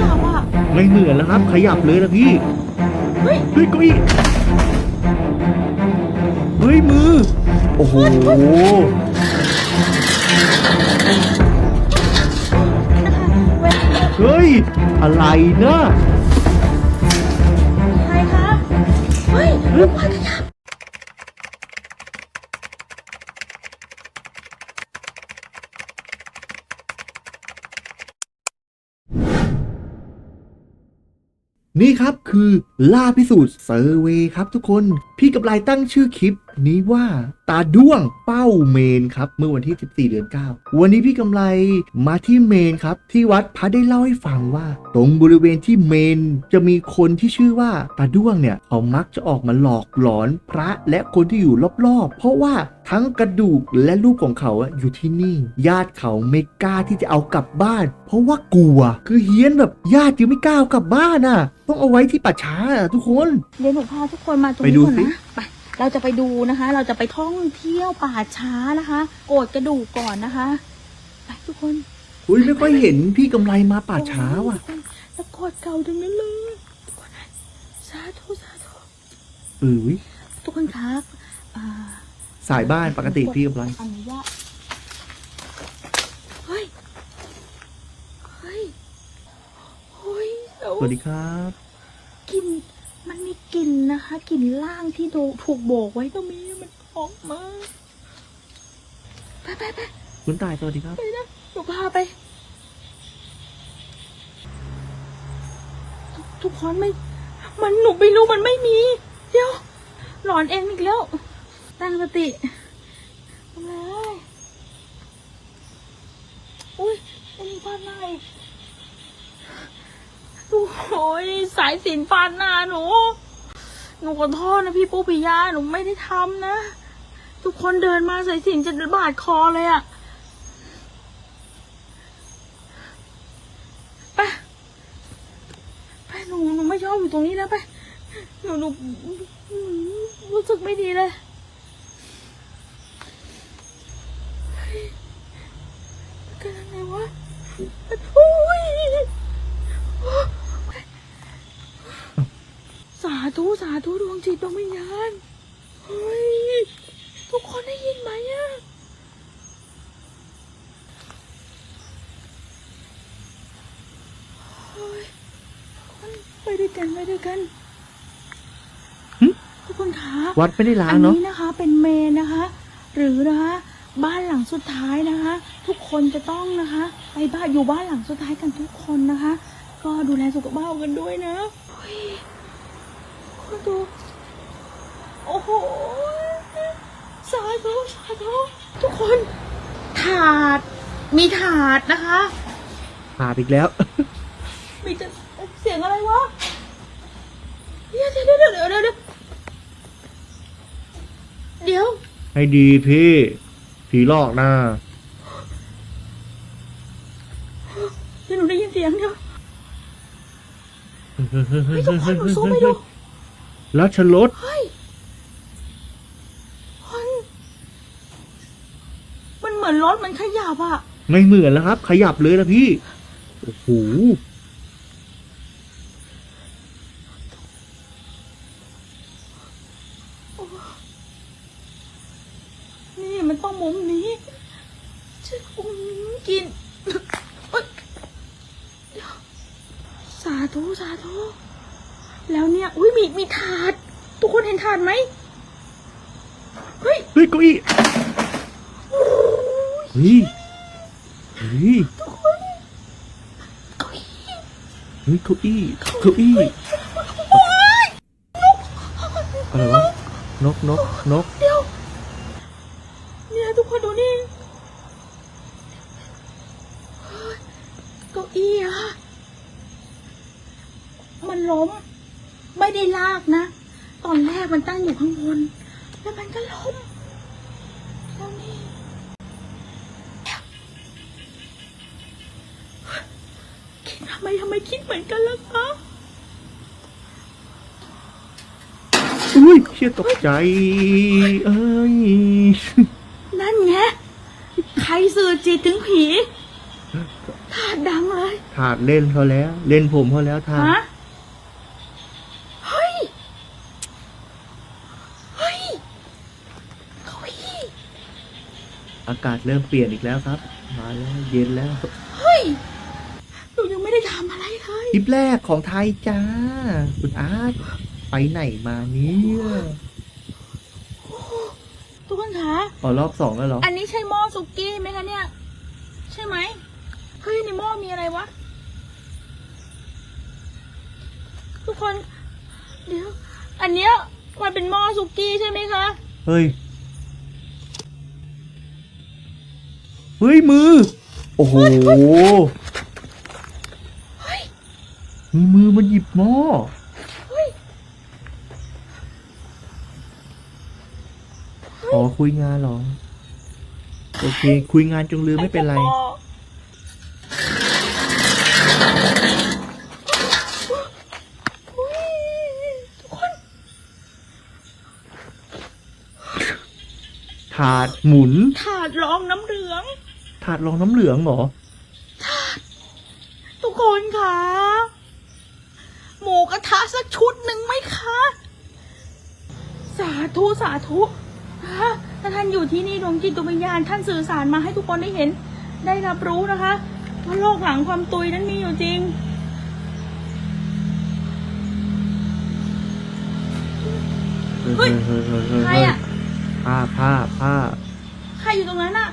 ยับอะไม่เหมือนแล้วครับ ขยับเลยนะพี่เฮ้ยเฮ้ยเก้าอี้เฮ้ยมือ โอ้โหนะคะเว้ยเฮ้ย อะไรนะใครคะเฮ้ยลูกบอลขยั นี่ครับคือล่าพิสูจน์เซอร์เวยครับทุกคน พี่กับไลตั้งชื่อคลิปนี้ว่าตาด้วงเป้าเมนครับ เมื่อวันที่ 14 เดือน 9 วันนี้พี่กำไรมาที่เมนครับ ที่วัดพระได้เล่าให้ฟังว่า ตรงบริเวณที่เมนจะมีคนที่ชื่อว่าตาด้วงเนี่ยเขามักจะออกมาหลอกหลอนพระและคนที่อยู่รอบๆ เพราะว่า ทั้งกระดูกและรูปของเขาอะอยู่ที่นี่ ญาติเขาไม่กล้าที่จะเอากลับบ้าน เพราะว่ากลัว คือเฮี้ยนแบบญาติยังไม่กล้าเอากลับบ้านน่ะ ต้องเอาไว้ที่ป่าช้าอะทุกคน เดี๋ยวหนูพาทุกคนมาตรงไปนี้ดูก่อนสินะไปเราจะไปดูนะคะ เราจะไปท่องเที่ยวป่าช้านะคะ โกดกระดูกก่อนนะคะไปทุกคนอุ้ยไม่ค่อยเห็นพี่กำไรมาป่าช้าว่ะแล้วโกดเก่าทั้งนั้นเลยทุกคนนะสาธุสาธุเออวิทุกคนครับอ่า สายบ้านปกติพี่กำไรอนุญาตเฮ้ย เฮ้ยเฮ้ยเดี๋ยวสวัสดีครับ กลิ่นมันมีกลิ่นนะคะกลิ่นล่างที่โดถูกโบกไว้ตรงนี้มันออกมาไปไปไปคุณตายสวัสดีครับ ไปนะหนูพาไป ทุกทุกคนไม่ มันหนูไม่รู้มันไม่มี เดี๋ยว หลอนเองอีกแล้ว ตั้งสติทำไมอุ้ยไม่มีฟันหน้าอีกโอ้ยสายสินฟันหน้าหนู หนูขอโทษนะพี่ปูปิยาหนูไม่ได้ทำนะ ทุกคนเดินมาสายสินจะบาดคอเลยอะไปไปหนูหนูไม่ชอบอยู่ตรงนี้แล้วไปหนูหนูรู้สึกไม่ดีเลยเฮ้ยเกันอะไรวะ โอ้ยสาธุสาธุดวงจิตดวงวิญญาณเฮ้ยทุกคนได้ยินไหมอะเฮ้ยไปด้วยกันไปด้วยกันหึทุกคนคะวัดไม่ได้ล้าอังเนาะนี้นะคะ เป็นเมนนะคะ หรือนะคะ บ้านหลังสุดท้ายนะคะ ทุกคนจะต้องนะคะไปบ้านอยู่บ้านหลังสุดท้ายกันทุกคนนะคะ ก็ดูแลสุขภาพกันด้วยนะเฮ้ยคนดูโอ้โหสาธุสาธุทุกคน ถาด มีถาดนะคะผ่าดอีกแล้ว มีจะเสียงอะไรวะเดี๋ยวเดี๋ยวเดี๋ยวเดี๋ยวเดี๋ยวเดี๋ยวเดี๋ยวให้ดีพี่ ผีหลอกนะเดี๋ยวหนูได้ยินเสียงเดี๋ยวเฮ้ยทุกคนหนูซูมไปดูแล้วชลดเฮ้ยมันมันเหมือนรถมันขยับอะไม่เหมือนแล้วครับ ขยับเลยนะพี่ โอ้โห นี่มันต้องมุมนี้จะอุ้มกินเอ้ยเดี๋ยวสาธุสาธุแล้วเนี่ย อุ้ยมีมีถาด ทุกคนเห็นถาดไหมเฮ้ยเฮ้ยเก้าอี้เฮ้ยเฮ้ยทุกคนเก้าอี้เฮ้ยเก้าอี้เก้าอี้โอ๊ยอะไรวะนกนกนกเดี๋ยวเนี่ยทุกคนดูนี่เฮ้ยเก้าอี้อะมัน ล้ม ไม่ได้ลากนะ ตอนแรกมันตั้งอยู่ข้างบน แล้วมันก็ล้มแล้วนี่คิดทำไมทำไมคิดเหมือนกันล่ะคะอุ้ยเชี่ยตกใจ เอ้ย นั่นไง ใครสื่อจิตถึงผีถาดดังเลย ถาดเล่นเขาแล้ว เล่นผมเขาแล้วถาด ฮะ เฮ้ย เฮ้ยเฮ้ย อากาศเริ่มเปลี่ยนอีกแล้วครับ มาแล้วเย็นแล้ว เฮ้ยหนูยังไม่ได้ทำอะไรเลยคลิปแรกของไทยจ้า คุณอาร์ตไปไหนมาเนี่ยทุกคนคะ อ๋อรอบสองแล้วเหรอ อันนี้ใช่หม้อสุกี้ไหมคะเนี่ย ใช่ไหมเฮ้ยในหม้อมีอะไรวะ ทุกคน เดี๋ยว อันเนี้ยมันเป็นหม้อสุกี้ใช่ไหมคะ เฮ้ย เฮ้ยมือ โอ้โหเฮ้ยมีมือมันหยิบหม้อเฮ้ยอ๋อคุยงานเหรอ โอเค คุยงานจงลืมไม่เป็นไรอ้หม้อเฮ้ยทุกคนถาดหมุน ถาดรองน้ำเหลือง ถาดรองน้ำเหลืองเหรอ ทุกคนคะหมูกระทะสักชุดหนึ่งไหมคะ สาธุ สาธุฮะถ้าท่านอยู่ที่นี่ดวงจิตดวงวิญญาณท่านสื่อสารมาให้ทุกคนได้เห็น ได้รับรู้นะคะว่าโลกหลังความตุยนั้นมีอยู่จริงเฮ้ยใครอะผ้าผ้าผ้าใครอยู่ตรงนั้นอะ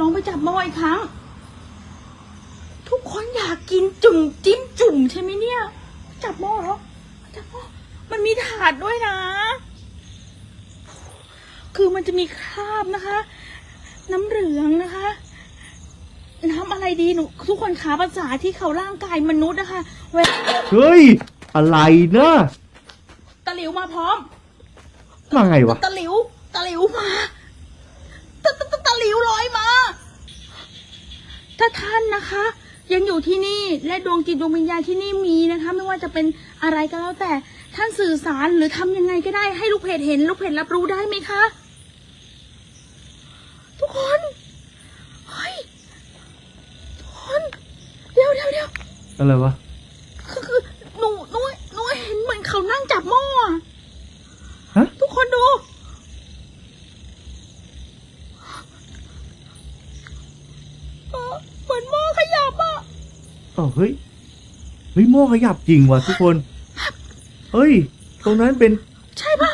ลองไปจับมาอีกครั้ง ทุกคนอยากกินจุ่มจิ้มจุ่มใช่ไหมเนี่ย จับหม้อเหรอจับหม้อมันมีถาดด้วยนะ คือมันจะมีคราบนะคะ น้ำเหลืองนะคะน้ำอะไรดีหนูทุกคนขาภาษาที่เขาร่างกายมนุษย์นะคะเวลาเฮ้ย อะไรนะตะหลิวมาพร้อมมาไงวะตะหลิวตะหลิวมา ตะตะตะตะหลิวลอยมา ถ้าท่านนะคะ ยังอยู่ที่นี่และดวงจิตดวงวิญญาณที่นี่มีนะคะ ไม่ว่าจะเป็นอะไรก็แล้วแต่ท่านสื่อสารหรือทำยังไงก็ได้ให้ลูกเพจเห็น ลูกเพจรับรู้ได้ไหมคะ ทุกคนเฮ้ยทุกคนเดี๋ยวเดี๋ยวเดี๋ยวอะไรวะ คือคือหนูหนูหนูเห็นเหมือนเขานั่งจับหม้ออะ ฮะ ทุกคนดูเออเหมือนหม้อขยับอะ อ๋อเฮ้ยเฮ้ยหม้อขยับจริงว่ะทุกคน เฮ้ย ตรงนั้นเป็นใช่ปะ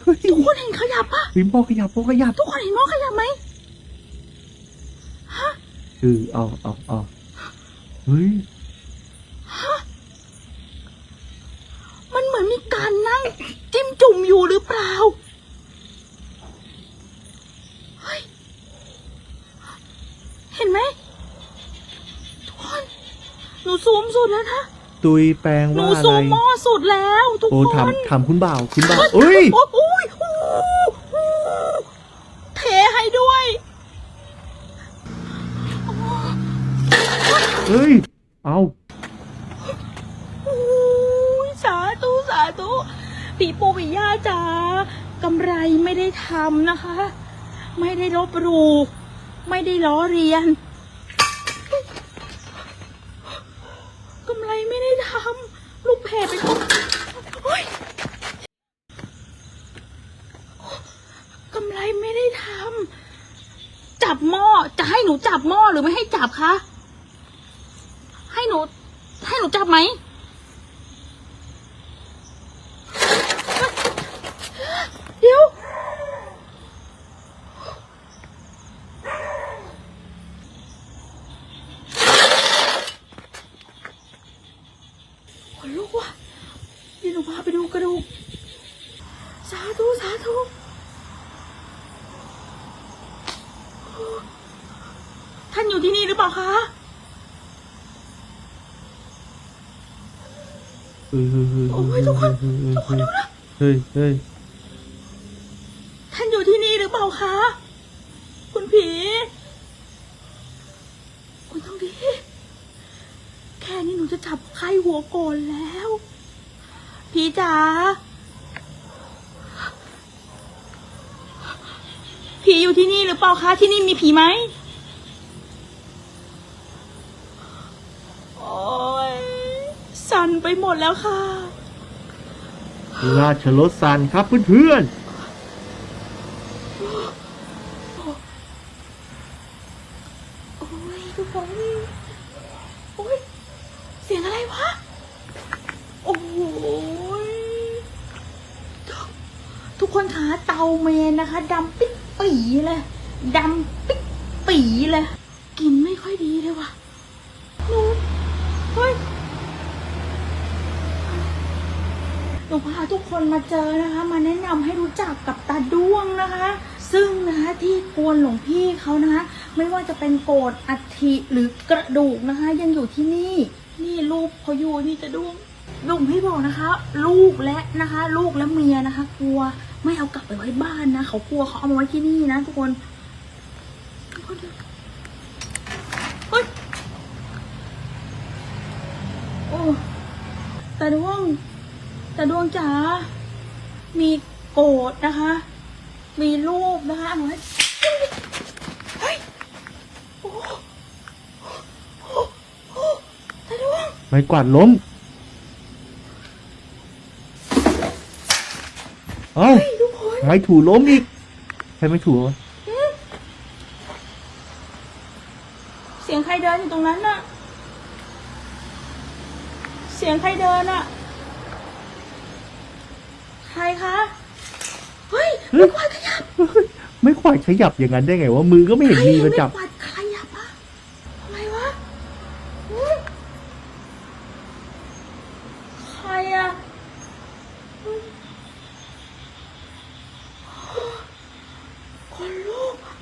เฮ้ยทุกคนเห็นขยับปะเฮ้ยหม้อขยับหม้อขยับทุกคนเห็นหม้อขยับไหมฮะเออเอาเอาเอาเฮ้ย มันเหมือนมีการนั่ง จิ้มจุ่มอยู่หรือเปล่าเฮ้ยเห็นไหมทุกคนหนูซูมสุดแล้วนะ ตุยแปลงหนูว่าอะซูไรมหม้อสุดแล้วทุกโอ้คน ทำทำคุณบ่าวคุณบ่าวเอ้ย โอ้โอ้ยโอ้โหเทให้ด้วยเฮ้ย เอาโอ้ยสาธุสาธุปีปูปีย่าจ๋ากำไรไม่ได้ทำนะคะ ไม่ได้ลบหลู่ไม่ได้ล้อเรียนกำไรไม่ได้ทำลูกเพจเป็นคนโอ๊ย กำไรไม่ได้ทำจับหม้อจะให้หนูจับหม้อหรือไม่ให้จับคะให้หนู ให้หนูจับไหมเดี๋ยวขนลุกว่ะเดี๋ยวหนูพาไปดูกระดูกสาธุสาธุ ท่านอยู่ที่นี่หรือ เปล่าคะเฮ้ยเฮ้ยเฮ้ยโอ้ยทุกคนทุกคนดูนะเฮ้ยเฮ้ยท่านอยู่ที่นี่หรือเปล่าคะคุณผี คุณต้องดีแค่นี้หนูจะจับไข้หัวโกนแล้วผีจ๋าผีผีอยู่ที่นี่หรือเปล่าคะที่นี่มีผีไหมโอ้ ยสั่นไปหมดแล้วค่ะ ราชรถสันครับเพื่อนโอ้ยทุกคนโอ้ยเสียงอะไรวะ โอ้ยทุกคนคะเตาเมนนะคะดำปิ๊ดปีเลยดำปิ๊ดปีเลยกลินไม่ค่อยดีเลยว่ะหนู เฮ้ยหนูพาทุกคนมาเจอนะคะ มาแนะนำให้รู้จักกับตาด้วงนะคะ ซึ่งนะคะที่กวนหลวงพี่เขานะคะไม่ว่าจะเป็นโกรอัฐิหรือกระดูกนะคะ ยังอยู่ที่นี่ นี่รูปเขาอยู่นี่จะด้วงลุงพี่บอกนะคะ ลูกและนะคะ ลูกและเมียนะคะ กลัวไม่เอากลับไปไว้บ้านนะเขากลัวเขาเอามาไว้ที่นี่นะทุกคนทุกคนดูเฮ้ย โอ้ตาดวงตาดวงจ๋า มีโกรธนะคะ มีรูปนะคะเอาไว้เฮ้ยโอ้โหโอ้โหตาดวงๆไม่กวาดล้มเอ้าเฮ้ยทุกคนไม่ถูล้มอีกใครไม่ถูวะ เสียงใครเดินอยู่ตรงนั้นน่ะ เสียงใครเดินอะใครคะ เฮ้ยไม่กวาดขยับไม่ขวาดขยับอย่างนั้นได้ไงว่ามือก็ไม่เห็นมีมาจับ ไม่กวาดขยับอะอะไรวะอุ๊ยใครอะอุ๊ยคนลุกอะ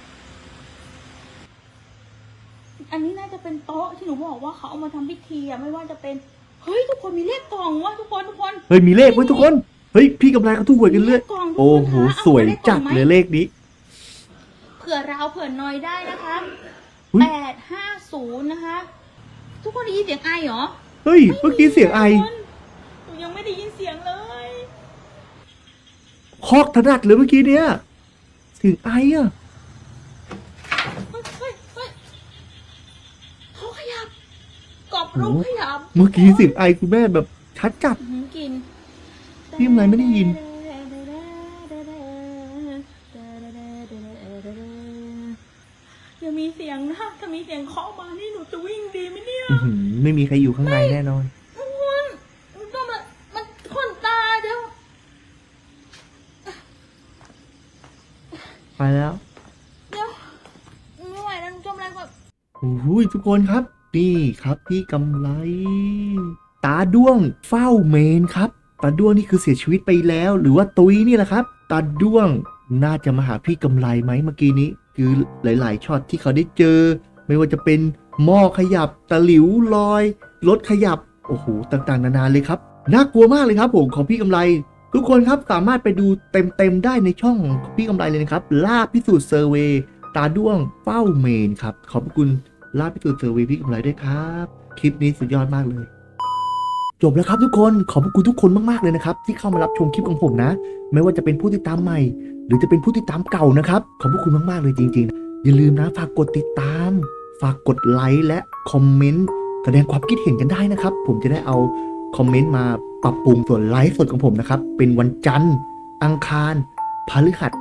อันนี้น่าจะเป็นโต๊ะที่หนูบอกว่าเขาเอามาทำพิธีอะไม่ว่าจะเป็น เฮ้ยทุกคนมีเลขกล่องวะทุกคนทุกคนเฮ้ยมีเลขไว้ยทุกคน เฮ้ยพี่กำไรเขาทุกหวยกันเลือดมีขกล่งทุกคนโอ้โหคะเอาสวยมาไกล่จัอดงไหมเลยเลขนี้ เผื่อเราเผื่อน้อยได้นะคะอุ๊ย แปดห้าศูนย์นะคะ ทุกคนได้ยินเสียงไอเหรอเฮ้ยเมื่อกี้เสียงไอหนูยังไม่ได้ยินเสียงเลย คอกถนัดเลยเมื่อกี้เนี้ยเสียงไออะ เฮ้ยเฮ้ยเฮ้ยเขาขยับ กรอบรูปขยับเมื่อกี้เสียงไอคุณแม่แบบชัดจัดอื้อหือกินพี่ทำไมไม่ได้ยิน อย่ามีเสียงนะถ้ามีเสียงเคาะมานี่หนูจะวิ่งดีไหมเนี่ยอื้อหือไม่มีใครอยู่ข้างในแน่นอน ทุกคนมันก็มันมันคนตาเดี๋ยวไปแล้วเดี๋ยวไม่ไหวแล้วหนูจมแรงก่อนโอ้โหทุกคนครับ นี่ครับพี่กำไร ตาด้วงเฝ้าเมนครับ ตาด้วงนี่คือเสียชีวิตไปแล้ว หรือว่าตุ้ยนี่แหละครับ ตาด้วงน่าจะมาหาพี่กำไรไหมเมื่อกี้นี้ คือหลาย ๆช็อตที่เขาได้เจอ ไม่ว่าจะเป็นหม้อขยับตะหลิวลอยรถขยับโอ้โหต่างๆ นานาเลยครับน่ากลัวมากเลยครับผมของพี่กำไร ทุกคนครับสามารถไปดูเต็มๆได้ในช่องพี่กำไรเลยนะครับล่าพิสูจน์เซอร์เวตาด้วงเฝ้าเมนครับขอบคุณ ล่าพิสูนเซอร์วย์พี่กำไรด้วยครับ คลิปนี้สุดยอดมากเลย จบแล้วครับทุกคนขอบคุณทุกคนมากๆเลยนะครับ ที่เข้ามารับชมคลิปของผมนะ ไม่ว่าจะเป็นผู้ติดตามใหม่ หรือจะเป็นผู้ติดตามเก่านะครับ ขอบคุณมากๆเลยจริง ๆ อย่าลืมนะฝากกดติดตาม ฝากกดไลค์และคอมเมนต์แสดงความคิดเห็นกันได้นะครับ ผมจะได้เอาคอมเมนต์มาปรับปรุงส่วนไลฟ์สดของผมนะครับ เป็นวันจันทร์ อังคารพฤหัส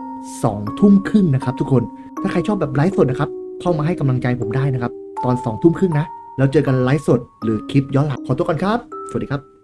สองทุ่มครึ่งนะครับทุกคน ถ้าใครชอบแบบไลฟ์สดนะครับ เข้ามาให้กำลังใจผมได้นะครับ ตอนสองทุ่มครึ่งนะ แล้วเจอกันไลฟ์สดหรือคลิปย้อนหลังขอตัวก่อนครับ สวัสดีครับ